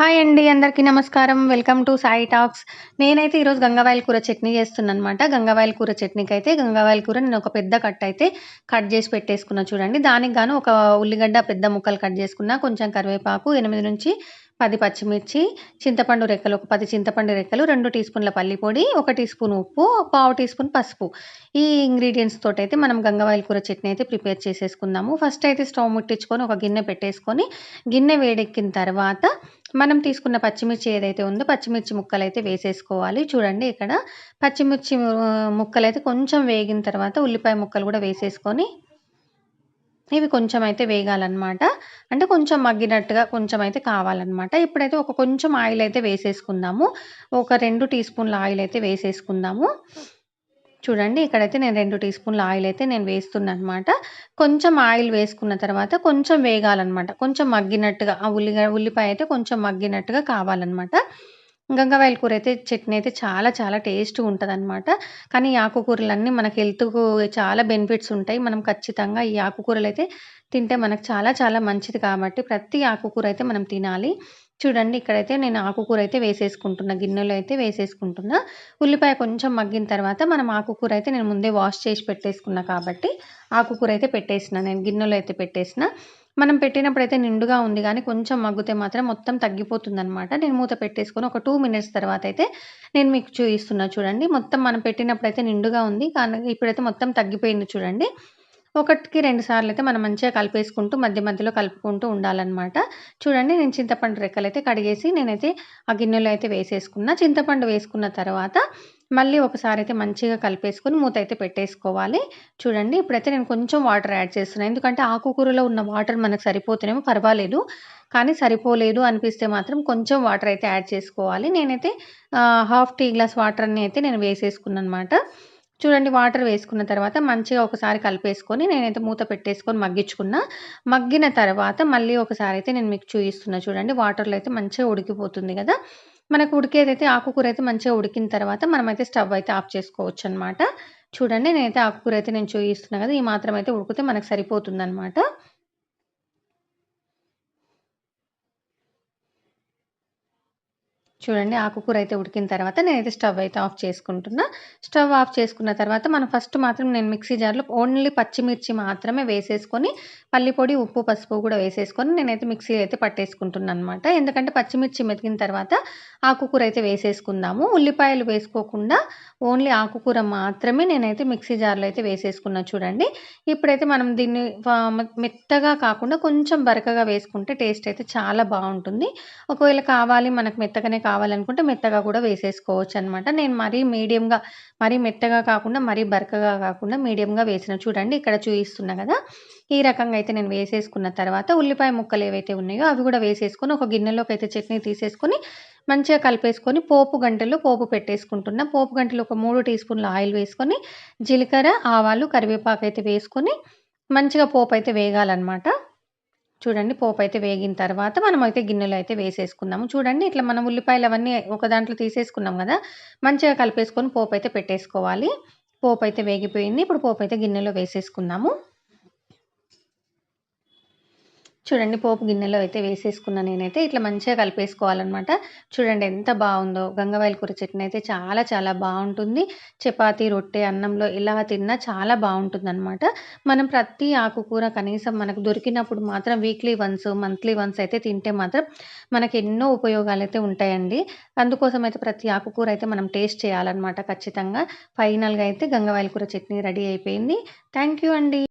Hi అండి అందరికీ నమస్కారం. వెల్కమ్ టు సాయి టాక్స్ నేనైతే ఈరోజు గంగవాయల కూర చట్నీ చేస్తున్నాను అనమాట గంగవాయల కూర చట్నీకి అయితే గంగవాయల కూర నేను ఒక పెద్ద కట్ అయితే కట్ చేసి పెట్టేసుకున్నా చూడండి. దానికి గాను ఒక ఉల్లిగడ్డ పెద్ద ముక్కలు కట్ చేసుకున్నా కొంచెం కరివేపాకు ఎనిమిది నుంచి పది పచ్చిమిర్చి చింతపండు రెక్కలు ఒక పది చింతపండు రెక్కలు రెండు టీ స్పూన్ల పల్లిపొడి ఒక టీ స్పూన్ ఉప్పు పావు టీ స్పూన్ పసుపు. ఈ ఇంగ్రీడియంట్స్ తోటి అయితే మనం గంగవాయిల కూర చట్నీ అయితే ప్రిపేర్ చేసేసుకుందాము. ఫస్ట్ అయితే స్టవ్ ముట్టించుకొని ఒక గిన్నె పెట్టేసుకొని గిన్నె వేడెక్కిన తర్వాత మనం తీసుకున్న పచ్చిమిర్చి ఏదైతే ఉందో పచ్చిమిర్చి ముక్కలు అయితే వేసేసుకోవాలి. చూడండి ఇక్కడ పచ్చిమిర్చి ముక్కలు అయితే కొంచెం వేగిన తర్వాత ఉల్లిపాయ ముక్కలు కూడా వేసేసుకొని ఇవి కొంచెం అయితే వేగాలన్నమాట. అంటే కొంచెం మగ్గినట్టుగా కొంచెం అయితే కావాలన్నమాట. ఇప్పుడైతే ఒక కొంచెం ఆయిల్ అయితే వేసేసుకుందాము. ఒక రెండు టీ స్పూన్ల ఆయిల్ అయితే వేసేసుకుందాము. చూడండి ఇక్కడైతే నేను రెండు టీ స్పూన్ల ఆయిల్ అయితే నేను వేస్తున్నాను అనమాట కొంచెం ఆయిల్ వేసుకున్న తర్వాత కొంచెం వేగాలన్నమాట. కొంచెం మగ్గినట్టుగా ఆ ఉల్లిగా ఉల్లిపాయ అయితే కొంచెం మగ్గినట్టుగా కావాలన్నమాట. గంగవాయల కూర అయితే చట్నీ అయితే చాలా చాలా టేస్ట్గా ఉంటుంది అనమాట కానీ ఈ ఆకుకూరలన్నీ మనకి హెల్త్కు చాలా బెనిఫిట్స్ ఉంటాయి. మనం ఖచ్చితంగా ఈ ఆకుకూరలు అయితే తింటే మనకు చాలా చాలా మంచిది కాబట్టి ప్రతి ఆకుకూర అయితే మనం తినాలి. చూడండి ఇక్కడైతే నేను ఆకుకూర అయితే వేసేసుకుంటున్నా గిన్నెలో అయితే వేసేసుకుంటున్నా. ఉల్లిపాయ కొంచెం మగ్గిన తర్వాత మనం ఆకుకూర అయితే నేను ముందే వాష్ చేసి పెట్టేసుకున్నా కాబట్టి ఆకుకూర అయితే పెట్టేసిన నేను గిన్నెలో అయితే పెట్టేసిన. మనం పెట్టినప్పుడు అయితే నిండుగా ఉంది కానీ కొంచెం మగ్గితే మాత్రం మొత్తం తగ్గిపోతుంది అనమాట నేను మూత పెట్టేసుకొని ఒక టూ మినిట్స్ తర్వాత అయితే నేను మీకు చూపిస్తున్నా చూడండి. మొత్తం మనం పెట్టినప్పుడు అయితే నిండుగా ఉంది కానీ ఇప్పుడైతే మొత్తం తగ్గిపోయింది చూడండి. ఒకటికి రెండు సార్లు అయితే మనం మంచిగా కలిపేసుకుంటూ మధ్య మధ్యలో కలుపుకుంటూ ఉండాలన్నమాట. చూడండి నేను చింతపండు రెక్కలు అయితే కడిగేసి నేనైతే ఆ గిన్నెలో అయితే వేసేసుకున్నా. చింతపండు వేసుకున్న తర్వాత మళ్ళీ ఒకసారి అయితే మంచిగా కలిపేసుకొని మూత అయితే పెట్టేసుకోవాలి. చూడండి ఇప్పుడైతే నేను కొంచెం వాటర్ యాడ్ చేస్తున్నాను ఎందుకంటే ఆకుకూరలో ఉన్న వాటర్ మనకు సరిపోతేనేమో పర్వాలేదు. కానీ సరిపోలేదు అనిపిస్తే మాత్రం కొంచెం వాటర్ అయితే యాడ్ చేసుకోవాలి. నేనైతే హాఫ్ టీ గ్లాస్ వాటర్ని అయితే నేను వేసేసుకున్నాను అనమాట చూడండి వాటర్ వేసుకున్న తర్వాత మంచిగా ఒకసారి కలిపేసుకొని నేనైతే మూత పెట్టేసుకొని మగ్గించుకున్నా. మగ్గిన తర్వాత మళ్ళీ ఒకసారి అయితే నేను మీకు చూపిస్తున్నా. చూడండి వాటర్లో అయితే మంచిగా ఉడికిపోతుంది కదా. మనకు ఉడికేదైతే ఆకుకూర అయితే మంచిగా ఉడికిన తర్వాత మనమైతే స్టవ్ అయితే ఆఫ్ చేసుకోవచ్చు అనమాట చూడండి నేనైతే ఆకుకూర అయితే నేను చూపిస్తున్నాను కదా ఈ మాత్రం అయితే ఉడికితే మనకు సరిపోతుంది చూడండి ఆకుకూర అయితే ఉడికిన తర్వాత నేనైతే స్టవ్ అయితే ఆఫ్ చేసుకుంటున్నా. స్టవ్ ఆఫ్ చేసుకున్న తర్వాత మనం ఫస్ట్ మాత్రం నేను మిక్సీ జార్లో ఓన్లీ పచ్చిమిర్చి మాత్రమే వేసేసుకొని పల్లి పొడి ఉప్పు పసుపు కూడా వేసేసుకొని నేనైతే మిక్సీ అయితే పట్టేసుకుంటున్నాను అనమాట ఎందుకంటే పచ్చిమిర్చి మెతికిన తర్వాత ఆకుకూర అయితే వేసేసుకుందాము. ఉల్లిపాయలు వేసుకోకుండా ఓన్లీ ఆకుకూర మాత్రమే నేనైతే మిక్సీ జార్లో అయితే వేసేసుకున్నా చూడండి. ఇప్పుడైతే మనం దీన్ని మెత్తగా కాకుండా కొంచెం బరకగా వేసుకుంటే టేస్ట్ అయితే చాలా బాగుంటుంది. ఒకవేళ కావాలి మనకు మెత్తగానే కావాలి కావాలనుకుంటే మెత్తగా కూడా వేసేసుకోవచ్చు అనమాట నేను మరీ మీడియంగా మరీ మెత్తగా కాకుండా మరీ బరకగా కాకుండా మీడియంగా వేసిన చూడండి ఇక్కడ చూపిస్తున్నా కదా. ఈ రకంగా అయితే నేను వేసేసుకున్న తర్వాత ఉల్లిపాయ ముక్కలు ఏవైతే ఉన్నాయో అవి కూడా వేసేసుకొని ఒక గిన్నెలోకి అయితే చట్నీ తీసేసుకొని మంచిగా కలిపేసుకొని పోపు గంటలు పోపు పెట్టేసుకుంటున్నా. పోపు గంటలు ఒక మూడు టీ స్పూన్ల ఆయిల్ వేసుకొని జీలకర్ర ఆవాలు కరివేపాకు అయితే వేసుకొని మంచిగా పోపు అయితే వేగాలన్నమాట చూడండి పోపు అయితే వేగిన తర్వాత మనం అయితే గిన్నెలో అయితే వేసేసుకుందాము. చూడండి ఇట్లా మనం ఉల్లిపాయలు అవన్నీ ఒక దాంట్లో తీసేసుకున్నాం కదా మంచిగా కలిపేసుకొని పోపు అయితే పెట్టేసుకోవాలి. పోపు అయితే వేగిపోయింది ఇప్పుడు పోపు అయితే గిన్నెలో వేసేసుకుందాము. చూడండి పోపు గిన్నెలో అయితే వేసేసుకున్నా నేనైతే. ఇట్లా మంచిగా కలిపేసుకోవాలన్నమాట. చూడండి ఎంత బాగుందో. గంగవాయల కూర చట్నీ అయితే చాలా చాలా బాగుంటుంది. చపాతి రొట్టె అన్నంలో ఇలా తిన్నా చాలా బాగుంటుంది అనమాట మనం ప్రతి ఆకుకూర కనీసం మనకు దొరికినప్పుడు మాత్రం వీక్లీ వన్స్ మంత్లీ వన్స్ అయితే తింటే మాత్రం మనకి ఎన్నో ఉపయోగాలు అయితే ఉంటాయండి. అందుకోసం అయితే ప్రతి ఆకుకూర అయితే మనం టేస్ట్ చేయాలన్నమాట ఖచ్చితంగా. ఫైనల్గా అయితే గంగవాయల కూర చట్నీ రెడీ అయిపోయింది. థ్యాంక్ యూ అండి.